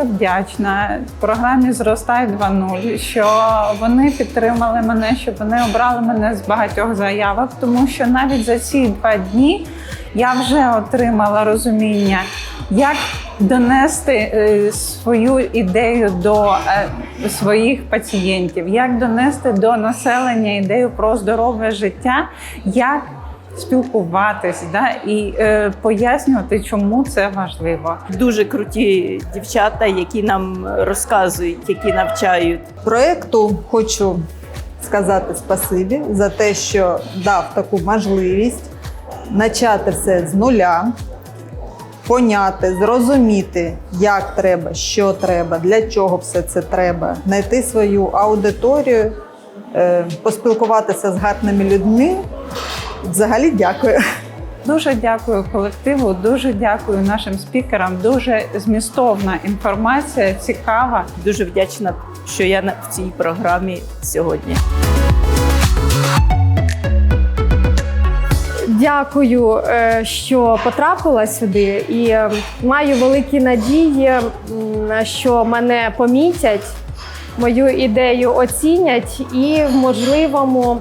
вдячна. Програмі Зростай 2.0, що вони підтримали мене, що вони обрали мене з багатьох заявок, тому що навіть за ці два дні я вже отримала розуміння, як донести е, свою ідею до е, своїх пацієнтів, як донести до населення ідею про здорове життя, як спілкуватись да, і е, пояснювати, чому це важливо. Дуже круті дівчата, які нам розказують, які навчають. проекту хочу сказати спасибі за те, що дав таку можливість почати все з нуля, поняти, зрозуміти, як треба, що треба, для чого все це треба, знайти свою аудиторію, е, поспілкуватися з гарними людьми. Взагалі дякую. Дуже дякую колективу, дуже дякую нашим спікерам. Дуже змістовна інформація, цікава. Дуже вдячна, що я на- в цій програмі сьогодні. Дякую, е, що потрапила сюди, і е, маю великі надії, що мене помітять, мою ідею оцінять, і в можливому,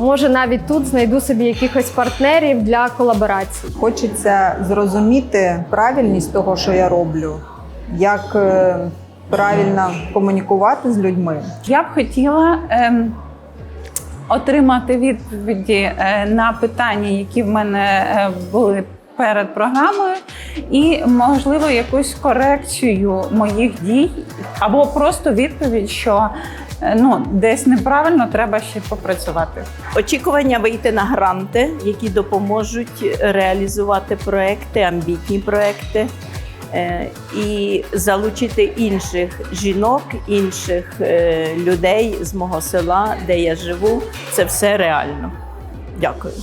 може, навіть тут знайду собі якихось партнерів для колаборації. Хочеться зрозуміти правильність того, що я роблю, як е, правильно комунікувати з людьми. Я б хотіла ем, отримати відповіді е, на питання, які в мене е, були перед програмою, і, можливо, якусь корекцію моїх дій, або просто відповідь, що е, ну, десь неправильно треба ще попрацювати. Очікування вийти на гранти, які допоможуть реалізувати проекти, амбітні проекти. е, І залучити інших жінок, інших е, людей з мого села, де я живу. Це все реально. Дякую.